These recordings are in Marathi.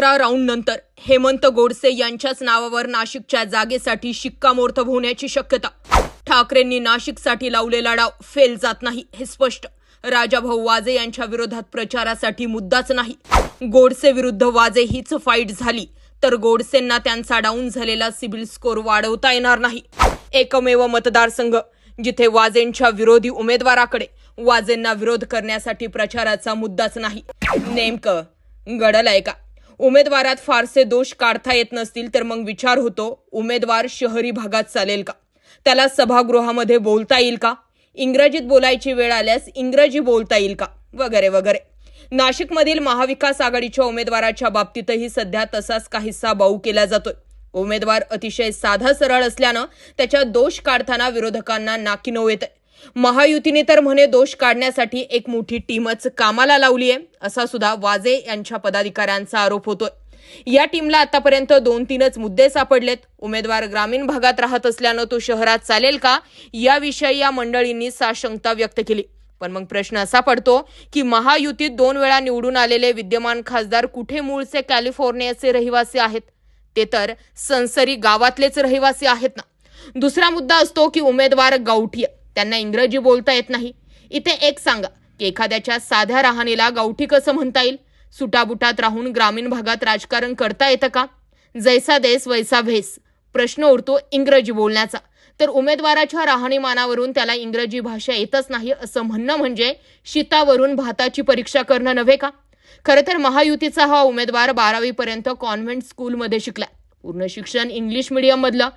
अकरा राऊंड नंतर हेमंत गोडसे यांच्याच नावावर नाशिकच्या जागेसाठी शिक्कामोर्तब होण्याची शक्यता. ठाकरेंनी नाशिकसाठी लावलेला डाव फेल जात नाही हे स्पष्ट. राजाभाऊ वाजे यांच्या विरोधात प्रचारासाठी मुद्दाच नाही. गोडसे विरुद्ध वाजे हीच फाईट झाली तर गोडसेंना त्यांचा डाऊन झालेला सिबिल स्कोर वाढवता येणार नाही. एकमेव मतदारसंघ जिथे वाजेंच्या विरोधी उमेदवाराकडे वाजेंना विरोध करण्यासाठी प्रचाराचा मुद्दाच नाही. नेमकं गडलंय का? उमेदवारात फारसे दोष काढता येत नसतील तर मग विचार होतो उमेदवार शहरी भागात चालेल का? त्याला सभागृहामध्ये बोलता येईल का? इंग्रजीत बोलायची वेळ आल्यास इंग्रजी बोलता येईल का? वगैरे वगैरे. नाशिकमधील महाविकास आघाडीच्या उमेदवाराच्या बाबतीतही सध्या तसाच काहीसा बाऊ केला जातोय. उमेदवार अतिशय साधा सरळ असल्यानं त्याच्या दोष काढताना विरोधकांना नाकीनव येत आहे महायुतीने तर म्हणे दोष काढण्यासाठी एक मोठी टीमच कामाला लावली आहे असा सुद्धा वाजे यांच्या पदाधिकाऱ्यांचा आरोप होतोय. या टीमला आतापर्यंत दोन तीनच मुद्दे सापडलेत. उमेदवार ग्रामीण भागात राहत असल्यानं तो शहरात चालेल का? याविषयी या मंडळींनी साशंकता व्यक्त केली. पण मग प्रश्न असा पडतो की महायुतीत दोन वेळा निवडून आलेले विद्यमान खासदार कुठे मूळचे कॅलिफोर्नियाचे रहिवासी आहेत? ते तर संसरी गावातलेच रहिवासी आहेत ना? दुसरा मुद्दा असतो की उमेदवार गावठी आहे. त्यांना इंग्रजी बोलता येत नाही. इथे एक सांगा की एखाद्याच्या साध्या राहणीला गावठी कसं म्हणता येईल? सुटाबुटात राहून ग्रामीण भागात राजकारण करता येतं का? जैसा देश वैसा भेस. प्रश्न उरतो इंग्रजी बोलण्याचा. तर उमेदवाराच्या राहणीमानावरून त्याला इंग्रजी भाषा येतच नाही असं म्हणणं म्हणजे शीतावरून भाताची परीक्षा करणं नव्हे का? खरं तर महायुतीचा हा उमेदवार बारावीपर्यंत कॉन्व्हेंट स्कूलमध्ये शिकला. पूर्ण शिक्षण इंग्लिश मिडियममधलं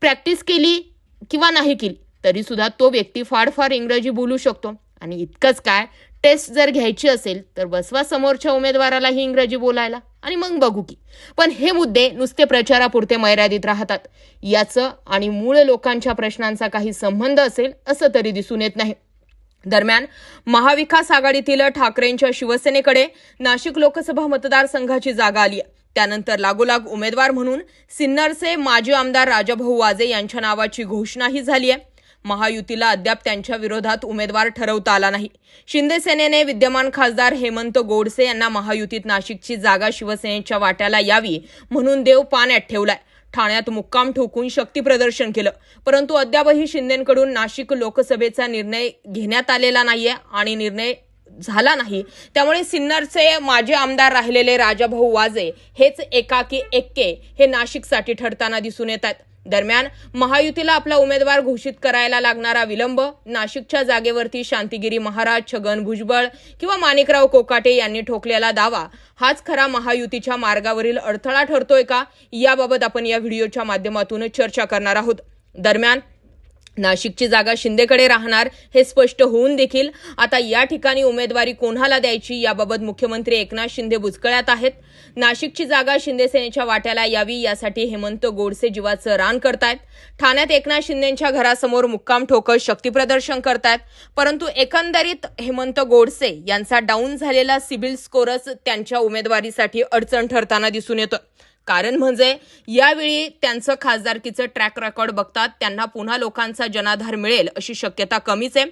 प्रॅक्टिस केली किंवा नाही केली? तरी सुद्धा तो व्यक्ती फार फार इंग्रजी बोलू शकतो. आणि इतकंच काय टेस्ट जर घ्यायची असेल तर बसवा समोरच्या उमेदवारालाही इंग्रजी बोलायला आणि मग बघू की. पण हे मुद्दे नुसते प्रचारापुरते मर्यादित राहतात. याचं आणि मूळ लोकांच्या प्रश्नांचा काही संबंध असेल असं तरी दिसून येत नाही. दरम्यान महाविकास आघाडीतील ठाकरेंच्या शिवसेनेकडे नाशिक लोकसभा मतदारसंघाची जागा आली आहे. त्यानंतर लागोलाग उमेदवार म्हणून सिन्नरचे माजी आमदार राजाभाऊ वाजे यांच्या नावाची घोषणाही झाली आहे. महायुतीला अद्याप त्यांच्या विरोधात उमेदवार ठरवता आला नाही. शिंदे सेनेने विद्यमान खासदार हेमंत गोडसे यांना महायुतीत नाशिकची जागा शिवसेनेच्या वाट्याला यावी म्हणून देव पाण्यात ठेवलाय. ठाण्यात मुक्काम ठोकून शक्ती प्रदर्शन केलं. परंतु अद्यापही शिंदेकडून नाशिक लोकसभेचा निर्णय घेण्यात आलेला नाहीये आणि निर्णय झाला नाही. त्यामुळे सिन्नरचे माजी आमदार राहिलेले राजाभाऊ वाजे हेच एकाकी एक्के हे नाशिकसाठी ठरताना दिसून येत आहेत. दरम्यान महायुतीला आपला उमेदवार घोषित करायला लागणारा विलंब नाशिकच्या जागेवरती शांतिगिरी महाराज छगन भुजबळ किंवा माणिकराव कोकाटे यांनी ठोकलेला दावा हाच खरा महायुतीच्या मार्गावरील अडथळा ठरतोय का? याबाबत आपण या व्हिडिओच्या माध्यमातून चर्चा करणार आहोत. दरम्यान नाशिकची जागा शिंदेकडे राहणार हे स्पष्ट होऊन देखील आता या ठिकाणी उमेदवारी कोणाला द्यायची याबाबत मुख्यमंत्री एकनाथ शिंदे बुचकळ्यात आहेत. नाशिकची जागा शिंदे सेनेच्या वाट्याला यावी यासाठी हेमंत गोडसे जीवाचं रान करतायत. ठाण्यात एकनाथ शिंदेच्या घरासमोर मुक्काम ठोकत शक्तीप्रदर्शन करतायत. परंतु एकंदरीत हेमंत गोडसे यांचा डाऊन झालेला सिबिल स्कोरच त्यांच्या उमेदवारीसाठी अडचण ठरताना दिसून येतं कारण म्हणजे यावेळी त्यांचं खासदारकीचं ट्रॅक रेकॉर्ड बघतात त्यांना पुन्हा लोकांचा जनाधार मिळेल अशी शक्यता कमीच आहे.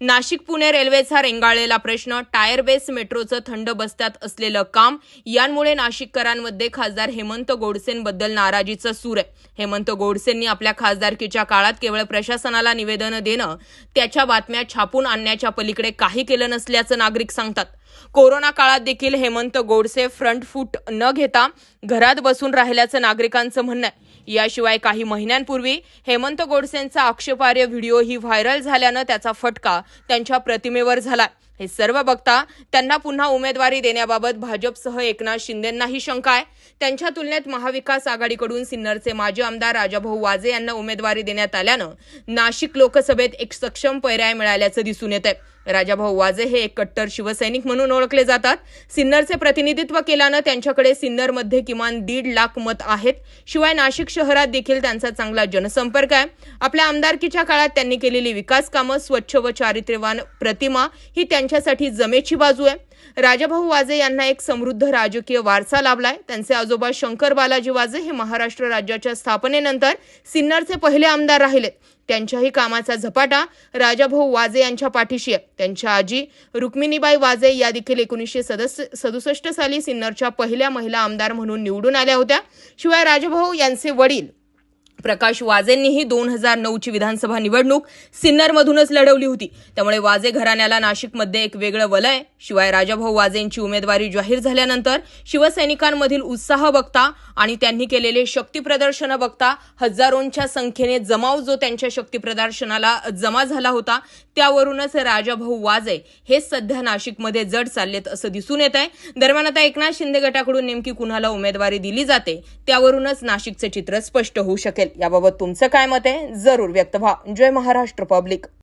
नाशिक पुणे रेल्वेचा रेंगाळलेला प्रश्न टायर बेस मेट्रोचं थंड बस्त्यात असलेलं काम यांमुळे नाशिककरांमध्ये खासदार हेमंत गोडसेंबद्दल नाराजीचं सूर आहे. हेमंत गोडसेंनी आपल्या खासदारकीच्या काळात केवळ प्रशासनाला निवेदन देणं त्याच्या बातम्या छापून आणण्याच्या पलीकडे काही केलं नसल्याचं नागरिक सांगतात. कोरोना काळात देखील हेमंत गोडसे फ्रंट फूट न घेता घरात बसून राहिल्याचं नागरिकांचं म्हणणं आहे. याशिवाय काही महिन्यांपूर्वी हेमंत गोडसेंचा आक्षेपार्ह व्हिडिओही व्हायरल झाल्यानं त्याचा फटका त्यांच्या प्रतिमेवर झाला. हे सर्व बघता त्यांना पुन्हा उमेदवारी देण्याबाबत भाजपसह एकनाथ शिंदेंनाही शंका आहे. त्यांच्या तुलनेत महाविकास आघाडीकडून सिन्नरचे माजी आमदार राजाभाऊ वाजे यांना उमेदवारी देण्यात आल्यानं नाशिक लोकसभेत एक सक्षम पर्याय मिळाल्याचं दिसून येत आहे राजाभाऊ वाजे हे एक कट्टर शिवसैनिक म्हणून ओळखले जातात. सिन्नरचे प्रतिनिधित्व केल्यानं त्यांच्याकडे सिन्नरमध्ये किमान दीड लाख मत आहेत. शिवाय नाशिक शहरात देखील त्यांचा चांगला जनसंपर्क आहे. आपल्या आमदारकीच्या काळात त्यांनी केलेली विकास कामं स्वच्छ व चारित्र्यवान प्रतिमा ही त्यांच्यासाठी जमेची बाजू आहे. राजाभाऊ वाजे यांना एक समृद्ध राजकीय वारसा लाभलाय. त्यांचे आजोबा शंकर बालाजी वाजे हे महाराष्ट्र राज्याच्या स्थापनेनंतर सिन्नरचे पहिले आमदार राहिलेत त्यांच्याही कामाचा झपाटा राजाभाऊ वाजे यांच्या पाठीशी आहे. त्यांच्या आजी रुक्मिणीबाई वाजे या देखील एकोणीसशे सदस्य सदुसष्ट साली सिन्नरच्या पहिल्या महिला आमदार म्हणून निवडून आल्या होत्या. शिवाय राजाभाऊ यांचे वडील प्रकाश वाजेंनीही दोन हजार नऊची विधानसभा निवडणूक सिन्नरमधूनच लढवली होती. त्यामुळे वाजे घराण्याला नाशिकमध्ये एक वेगळं वलय शिवाय राजाभाऊ वाजेंची उमेदवारी जाहीर झाल्यानंतर शिवसैनिकांमधील उत्साह बघता आणि त्यांनी केलेले शक्तीप्रदर्शनं बघता हजारोंच्या संख्येने जमाव जो त्यांच्या शक्तीप्रदर्शनाला जमा झाला होता त्यावरूनच राजाभाऊ वाजे हे सध्या नाशिकमध्ये जड चाललेत असं दिसून येत आहे. दरम्यान आता एकनाथ शिंदे गटाकडून नेमकी कुणाला उमेदवारी दिली जाते त्यावरूनच नाशिकचे चित्र स्पष्ट होऊ शकेल. याबाबत तुमचं काय मत आहे? जरूर व्यक्त व्हा. जय महाराष्ट्र पब्लिक.